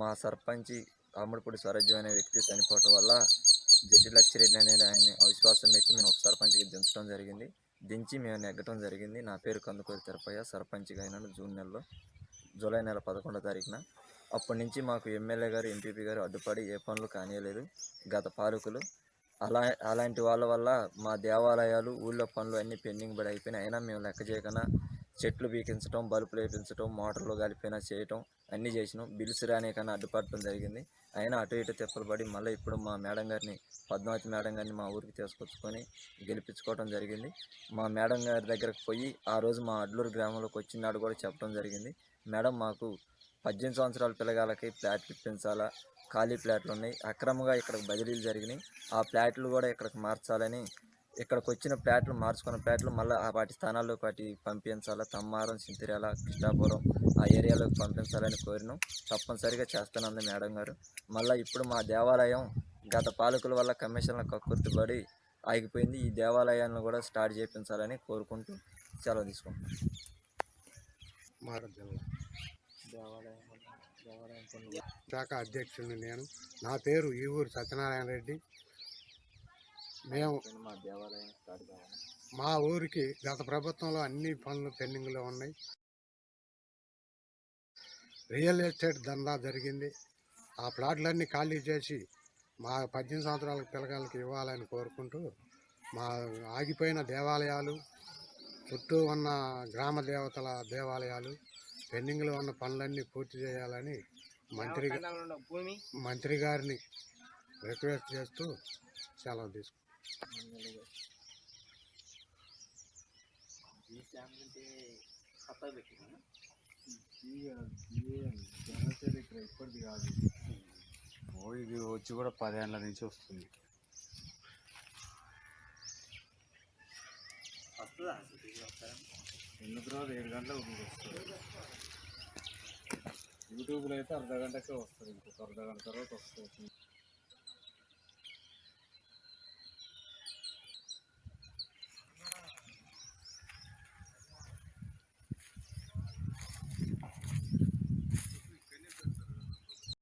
మా సర్పంచి అమ్మడిపూడి స్వరాజ్యం అనే వ్యక్తి చనిపోవటం వల్ల జట్టి లక్ష్మిరెడ్డి అనేది ఆయన్ని అవిశ్వాసం పెట్టి మేము ఉప సర్పంచ్కి దించడం జరిగింది. దించి మేము నెగ్గటం జరిగింది. నా పేరు కందుకూరి తెరపయ్య సర్పంచ్గా అయినాను జూన్ నెలలో జూలై నెల పదకొండో తారీఖున. అప్పటి నుంచి మాకు ఎమ్మెల్యే గారు ఎంపీపీ గారు అడ్డుపడి ఏ పనులు కానియలేదు. గత పాలకులు అలా అలాంటి వాళ్ళ వల్ల మా దేవాలయాలు ఊళ్ళో పనులు అన్నీ పెండింగ్ పడి అయిపోయినాయి. అయినా మేము లెక్క చేయకుండా చెట్లు బీకించడం బల్బులు వేపించడం మోటార్లు కలిపినా చేయటం అన్నీ చేసినాం. బిల్స్ రానికన్నా అడ్డుపడటం జరిగింది. అయినా అటు ఇటు తిప్పలు పడి మళ్ళీ ఇప్పుడు మా మేడం గారిని పద్మావతి మేడం గారిని మా ఊరికి తీసుకొచ్చుకొని గెలిపించుకోవడం జరిగింది. మా మేడం గారి దగ్గరకు పోయి ఆ రోజు మా అడ్లూరు గ్రామంలోకి వచ్చినాడు కూడా చెప్పడం జరిగింది. మేడం మాకు పద్దెనిమిది సంవత్సరాల పిల్లగాళ్ళకి ప్లాట్లు ఇప్పించాలా? ఖాళీ ఫ్లాట్లు ఉన్నాయి. అక్రమంగా ఇక్కడికి బదిలీలు జరిగినాయి. ఆ ఫ్లాట్లు కూడా ఇక్కడికి మార్చాలని ఇక్కడికి వచ్చిన ప్లాట్లు మార్చుకున్న ప్లాట్లు మళ్ళీ ఆ వాటి స్థానాల్లో వాటి పంపించాలా? తమ్మారం సింతిర్యాల కృష్ణాపురం ఆ ఏరియాలోకి పంపించాలని కోరినాం. తప్పనిసరిగా చేస్తానంది మేడం గారు. మళ్ళీ ఇప్పుడు మా దేవాలయం గత పాలకుల వల్ల కమిషన్ల కక్కుర్తిపడి ఆగిపోయింది. ఈ దేవాలయాలను కూడా స్టార్ట్ చేయించాలని కోరుకుంటూ సెలవు తీసుకుంటాం జిల్లా శాఖ అధ్యక్షుడిని నేను. నా పేరు ఈ ఊరు సత్యనారాయణ రెడ్డి. మేము మా ఊరికి గత ప్రభుత్వంలో అన్ని పనులు పెండింగ్లో ఉన్నాయి. రియల్ ఎస్టేట్ దందా జరిగింది. ఆ ప్లాట్లన్నీ ఖాళీ చేసి మా పద్దెనిమిది సంవత్సరాల పిల్లగాళ్ళకి ఇవ్వాలని కోరుకుంటూ మా ఆగిపోయిన దేవాలయాలు చుట్టూ ఉన్న గ్రామ దేవతల దేవాలయాలు పెండింగ్లో ఉన్న పనులన్నీ పూర్తి చేయాలని మంత్రి మంత్రి గారిని రిక్వెస్ట్ చేస్తూ సెలవు తీసుకుంటాం ఇప్పటిది కాదు ఓ ఇది వచ్చి కూడా పదేళ్ళ నుంచి వస్తుంది ఎందుకు రోజు ఏడు గంటలకు వస్తుంది యూట్యూబ్లో అయితే అర్ధ గంటకే వస్తుంది ఇంకొక అర్ధ గంట తర్వాత వస్తుంది